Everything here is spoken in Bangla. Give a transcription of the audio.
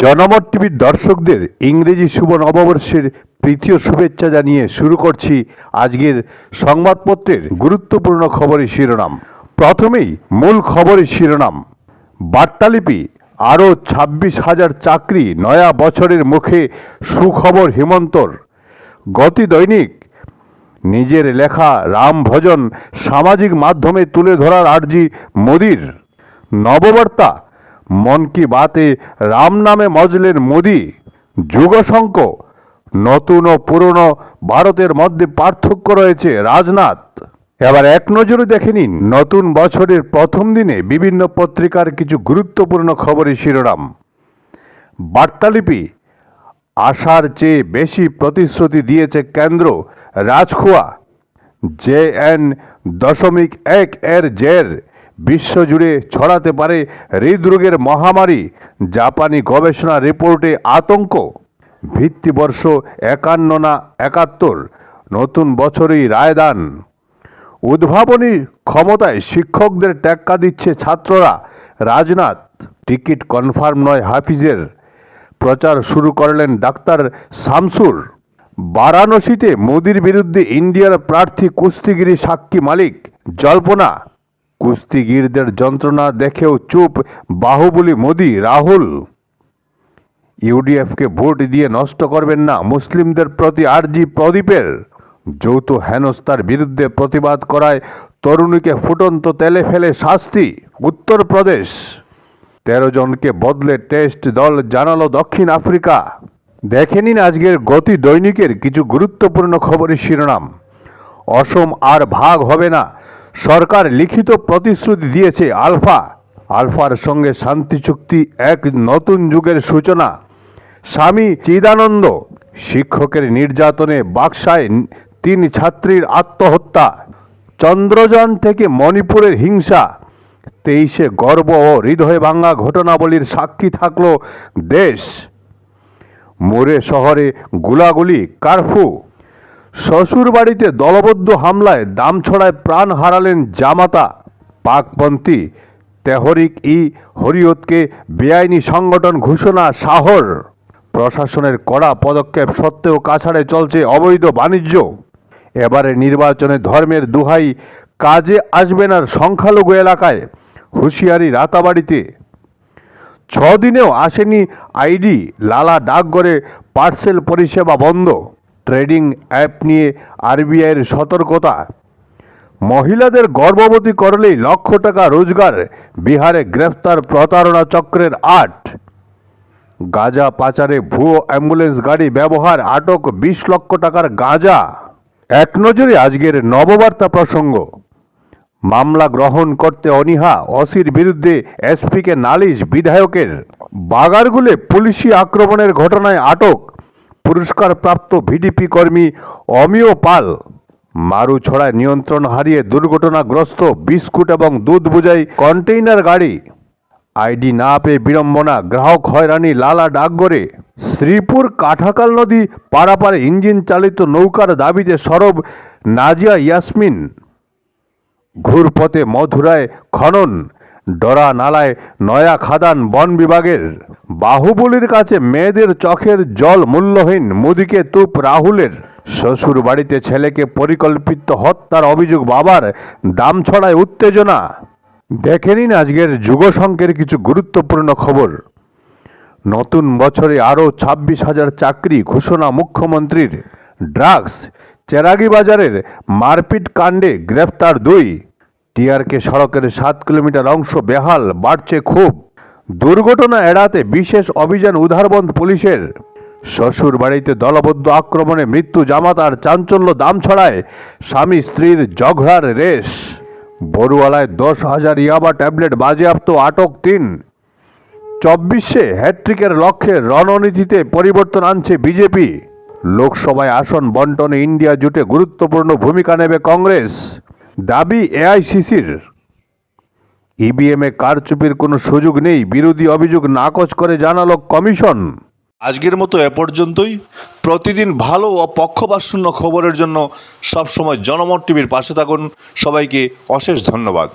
জনমত টিভির দর্শকদের ইংরেজি শুভ নববর্ষের তৃতীয় শুভেচ্ছা জানিয়ে শুরু করছি আজকের সংবাদপত্রের গুরুত্বপূর্ণ খবরের শিরোনাম। প্রথমেই মূল খবরের শিরোনাম। বার্তালিপি, আরও ছাব্বিশ হাজার চাকরি নয়া বছরের মুখে সুখবর হিমন্তর। গতি দৈনিক, নিজের লেখা রাম ভজন সামাজিক মাধ্যমে তুলে ধরার আর্জি মোদির। নববার্তা মন কি বাতে রাম নামে মজলেন মোদি? যুগশঙ্ক, নতুন ও পুরনো ভারতের মধ্যে পার্থক্য রয়েছে রাজনাথ। এবার এক নজরে দেখে নিন, নতুন বছরের প্রথম দিনে বিভিন্ন পত্রিকার কিছু গুরুত্বপূর্ণ খবরের শিরোনাম। বার্তালিপি, আশার চেয়ে বেশি প্রতিশ্রুতি দিয়েছে কেন্দ্র, রাজখোয়া। জে এন দশমিক এক এর জের। বিশ্বজুড়ে ছড়াতে পারে হৃদরোগের মহামারী। জাপানি গবেষণা রিপোর্টে আতঙ্ক। ভিত্তিবর্ষ একান্ন না একাত্তর। নতুন বছরেই রায়দান। উদ্ভাবনী ক্ষমতায় শিক্ষকদের টেক্কা দিচ্ছে ছাত্ররা। রাজনাথ, টিকিট কনফার্ম নয় হাফিজের। প্রচার শুরু করলেন ডাক্তার শামসুর। বারাণসীতে মোদির বিরুদ্ধে ইন্ডিয়ার প্রার্থী কুস্তিগিরি সাক্ষী মালিক। জল্পনা কুস্তিগিরদের যন্ত্রণা দেখেও চুপ, বাহুবলী মোদি, রাহুল। ইউডিএফকে ভোট দিয়ে নষ্ট করবেন না মুসলিমদের প্রতি আরজি প্রদীপের। যৌথ হেনস্থার বিরুদ্ধে প্রতিবাদ করায় তরুণীকে ফুটন্ত তেলে ফেলে শাস্তি, উত্তরপ্রদেশ। তেরো জনকে বদলে টেস্ট দল জানালো দক্ষিণ আফ্রিকা। দেখে নিন আজকের গতি দৈনিকের কিছু গুরুত্বপূর্ণ খবরের শিরোনাম। অসম আর ভাগ হবে না সরকার লিখিত প্রতিশ্রুতি দিয়েছে আলফা। আলফার সঙ্গে শান্তি চুক্তি এক নতুন যুগের সূচনা। স্বামী চিদানন্দ, শিক্ষকের নির্যাতনে বাক্সায় তিন ছাত্রীর আত্মহত্যা। চন্দ্রযান থেকে মণিপুরের হিংসা। তেইশে গর্ব ও হৃদয় ভাঙ্গা ঘটনাবলীর সাক্ষী থাকল দেশ। মোরে শহরে গুলাগুলি কারফু। শ্বশুর বাড়িতে দলবদ্ধ হামলায় দাম ছড়ায় প্রাণ হারালেন জামাতা। পাকপন্থী তেহরিক ই হরিয়তকে বেআইনি সংগঠন ঘোষণা শাহর প্রশাসনের কড়া পদক্ষেপ সত্ত্বেও কাছাড়ে চলছে অবৈধ বাণিজ্য। এবারে নির্বাচনে ধর্মের দুহাই কাজে আসবে না সংখ্যালঘু এলাকায়, হুঁশিয়ারি রাতাবাড়িতে। ছদিনেও আসেনি আইডি, লালা ডাকঘরে পার্সেল পরিষেবা বন্ধ। ট্রেডিং অ্যাপ নিয়ে আরবিআইয়ের সতর্কতা। মহিলাদের গর্ভবতী করলেই লক্ষ টাকা রোজগার, বিহারে গ্রেফতার প্রতারণা চক্রের আট। গাঁজা পাচারে ভুয়ো অ্যাম্বুলেন্স গাড়ি ব্যবহার, আটক বিশ লক্ষ টাকার গাঁজা। এক নজরে আজকের নববার্তা প্রসঙ্গ। মামলা গ্রহণ করতে অনীহা অসির বিরুদ্ধে এসপিকে নালিশ বিধায়কের। বাগারগুলে পুলিশি আক্রমণের ঘটনায় আটক। পুরস্কারপ্রাপ্ত ভিডিপি কর্মী অমিয় পাল মারু ছড়ায় নিয়ন্ত্রণ হারিয়ে দুর্ঘটনাগ্রস্ত বিস্কুট এবং দুধ বোঝাই কন্টেইনার গাড়ি। আইডি না পেয়ে বিড়ম্বনা, গ্রাহক হয়রানি, লালা ডাকগরে শ্রীপুর কাঠাকাল নদী পারাপারে ইঞ্জিন চালিত নৌকার দাবিতে সরব নাজিয়া ইয়াসমিন। ঘুরপথে মধুরায় খনন। ডরা নালায় নয়া খাদান বন বিভাগের। বাহুবলীর কাছে মেয়েদের চোখের জল মূল্যহীন মুদিকে তুপ রাহুলের। শ্বশুর বাড়িতে ছেলেকে পরিকল্পিত হত্যার অভিযোগ বাবার দাম ছড়ায় উত্তেজনা। দেখে নিন আজকের যুগসংখ্যের কিছু গুরুত্বপূর্ণ খবর। নতুন বছরে আরও ছাব্বিশ হাজার চাকরি ঘোষণা মুখ্যমন্ত্রীর। ড্রাগস চেরাগি বাজারের মারপিট কাণ্ডে গ্রেফতার দুই। টিআরকে সড়কের সাত কিলোমিটার অংশ বেহাল, বাড়ছে খুব। দুর্ঘটনা এড়াতে বিশেষ অভিযান উধারবন্ধ পুলিশের। শ্বশুর বাড়িতে দলবদ্ধ আক্রমণে মৃত্যু জামাতার চাঞ্চল্য দাম ছড়ায় স্বামী স্ত্রীর ঝগড়ার রেশ। বড়ুয়ালায় দশ হাজার ইয়াবা ট্যাবলেট বাজেয়াপ্ত আটক তিন। চব্বিশে হ্যাট্রিকের লক্ষ্যে রণনীতিতে পরিবর্তন আনছে বিজেপি। লোকসভায় আসন বন্টনে ইন্ডিয়া জুটে গুরুত্বপূর্ণ ভূমিকা নেবে কংগ্রেস। দাবি এআইসিসির। ইভিএমে কারচুপির কোনো সুযোগ নেই, বিরোধী অভিযোগ নাকচ করে জানালো কমিশন। আজকের মতো এ পর্যন্তই। প্রতিদিন ভালো ও পক্ষপাতশূন্য খবরের জন্য সবসময় জনমত টিভির পাশে থাকুন। সবাইকে অশেষ ধন্যবাদ।